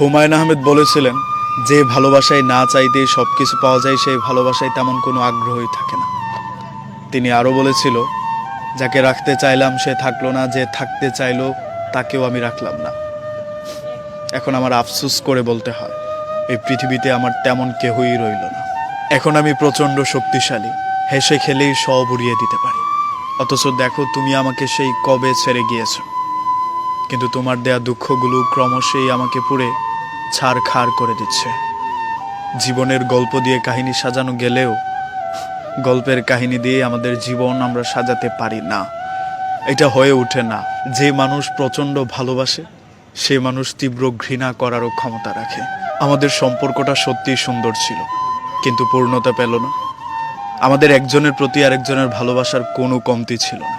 হুমায়ুন আহমেদ বলেছিলেন, যে ভালোবাসায় না চাইতেই সব কিছু পাওয়া যায়, সেই ভালোবাসায় তেমন কোনো আগ্রহই থাকে না। তিনি আরও বলেছিল, যাকে রাখতে চাইলাম সে থাকল না, যে থাকতে চাইলো তাকেও আমি রাখলাম না। এখন আমার আফসোস করে বলতে হয়, এই পৃথিবীতে আমার তেমন কেহই রইল না। এখন আমি প্রচণ্ড শক্তিশালী, হেসে খেলেই সব উড়িয়ে দিতে পারি। অথচ দেখো, তুমি আমাকে সেই কবে ছেড়ে গিয়েছো। কিন্তু তোমার দেয়া দুঃখগুলো ক্রমশই আমাকে পুড়ে ছাড় খাড় করে দিচ্ছে। জীবনের গল্প দিয়ে কাহিনী সাজানো গেলেও, গল্পের কাহিনী দিয়ে আমাদের জীবন আমরা সাজাতে পারি না। এটা হয়ে ওঠে না। যে মানুষ প্রচণ্ড ভালোবাসে, সে মানুষ তীব্র ঘৃণা করারও ক্ষমতা রাখে। আমাদের সম্পর্কটা সত্যিই সুন্দর ছিল, কিন্তু পূর্ণতা পেল না। আমাদের একজনের প্রতি আরেকজনের ভালোবাসার কোনো কমতি ছিল না।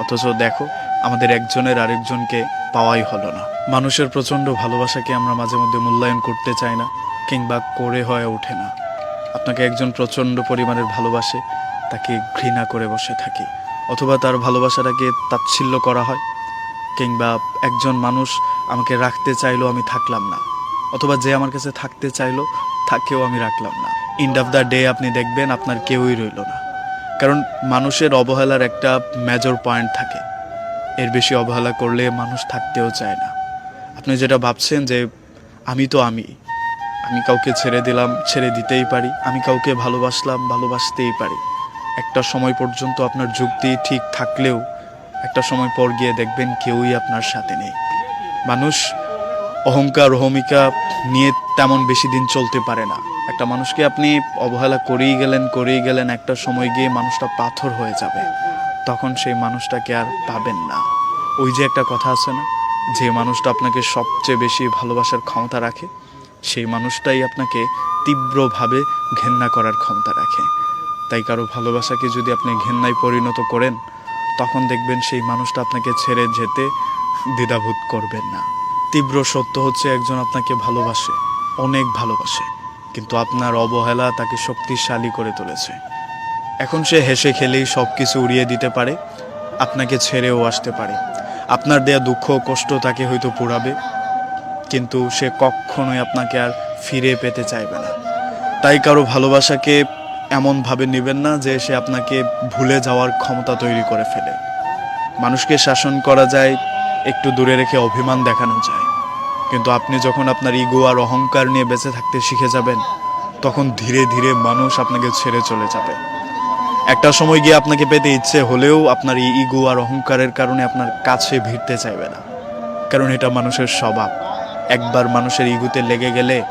অথচ দেখো আমাদের একজনের আরেকজনকে পাওয়াই হলো না। মানুষের প্রচণ্ড ভালোবাসাকে আমরা মাঝে মধ্যে মূল্যায়ন করতে চাই না, কিংবা করে হয়ে ওঠে না। আপনাকে একজন প্রচণ্ড পরিমাণের ভালোবাসে, তাকে ঘৃণা করে বসে থাকি, অথবা তার ভালোবাসাটাকে তাচ্ছিল্য করা হয়, কিংবা একজন মানুষ আমাকে রাখতে চাইলো আমি থাকলাম না, অথবা যে আমার কাছে থাকতে চাইলো, তাকেও আমি রাখলাম না। এন্ড অফ দ্য ডে আপনি দেখবেন আপনার কেউই রইল না, কারণ মানুষের অবহেলার একটা মেজর পয়েন্ট থাকে। এর বেশি অবহেলা করলে মানুষ থাকতেও চায় না। আপনি যেটা ভাবছেন যে, আমি তো আমি। আমি কাউকে ছেড়ে দিলাম, ছেড়ে দিতেই পারি। আমি কাউকে ভালোবাসলাম, ভালোবাসতেই পারি। একটা সময় পর্যন্ত আপনার যুক্তি ঠিক থাকলেও, একটা সময় পর গিয়ে দেখবেন কেউই আপনার সাথে নেই। মানুষ অহংকার, অহমিকা নিয়ে তেমন বেশি দিন চলতে পারে না। একটা মানুষকে আপনি অবহেলা করেই গেলেন করেই গেলেন, একটা সময় গিয়ে মানুষটা পাথর হয়ে যাবে। তখন সেই মানুষটাকে আর পাবেন না। ওই যে একটা কথা আছে না, যে মানুষটা আপনাকে সবচেয়ে বেশি ভালোবাসার ক্ষমতা রাখে, সেই মানুষটাই আপনাকে তীব্রভাবে ঘেন্না করার ক্ষমতা রাখে। তাই কারও ভালোবাসাকে যদি আপনি ঘেন্নায় পরিণত করেন, তখন দেখবেন সেই মানুষটা আপনাকে ছেড়ে যেতে দ্বিধাবোধ করবেন না। তীব্র সত্য হচ্ছে একজন আপনাকে ভালোবাসে, অনেক ভালোবাসে, কিন্তু আপনার অবহেলা তাকে শক্তিশালী করে তুলেছে। এখন সে হেসে খেলেই সব কিছু উড়িয়ে দিতে পারে, আপনাকে ছেড়েও আসতে পারে। আপনার দেয়া দুঃখ কষ্ট তাকে হয়তো পোড়াবে, কিন্তু সে কখনোই আপনাকে আর ফিরে পেতে চাইবে না। তাই কারও ভালোবাসাকে এমনভাবে নেবেন না যে সে আপনাকে ভুলে যাওয়ার ক্ষমতা তৈরি করে ফেলে। মানুষকে শাসন করা যায়, একটু দূরে রেখে অভিমান দেখানো যায়। কিন্তু আপনি যখন আপনার ইগো আর অহংকার নিয়ে বেঁচে থাকতে শিখে যাবেন, তখন ধীরে ধীরে মানুষ আপনাকে ছেড়ে চলে যাবে। একটা সময় গিয়ে আপনাকে পেতে ইচ্ছে হলেও আপনার এই ইগো আর অহংকারের কারণে আপনার কাছে ভিড়তে চাইবে না। কারণ এটা মানুষের স্বভাব। একবার মানুষের ইগুতে লেগে গেলে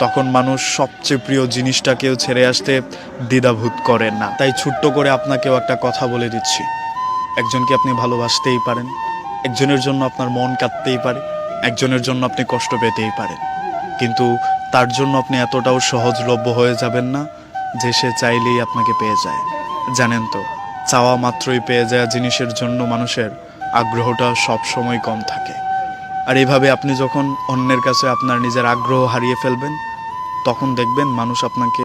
তখন মানুষ সবচেয়ে প্রিয় জিনিসটাকেও ছেড়ে আসতে দ্বিধাভূত করেন না। তাই ছোট্ট করে আপনাকেও একটা কথা বলে দিচ্ছি। একজনকে আপনি ভালোবাসতেই পারেন। একজনের জন্য আপনার মন কাঁদতেই পারে। একজনের জন্য আপনি কষ্ট পেতেই পারেন। কিন্তু তার জন্য আপনি এতটাও সহজলভ্য হয়ে যাবেন না যে সে চাইলেই আপনাকে পেয়ে যায়। জানেন তো, চাওয়া মাত্রই পেয়ে যাওয়া জিনিসের জন্য মানুষের আগ্রহটা সব সময় কম থাকে। আর এভাবে আপনি যখন অন্যের কাছে আপনার নিজের আগ্রহ হারিয়ে ফেলবেন, তখন দেখবেন মানুষ আপনাকে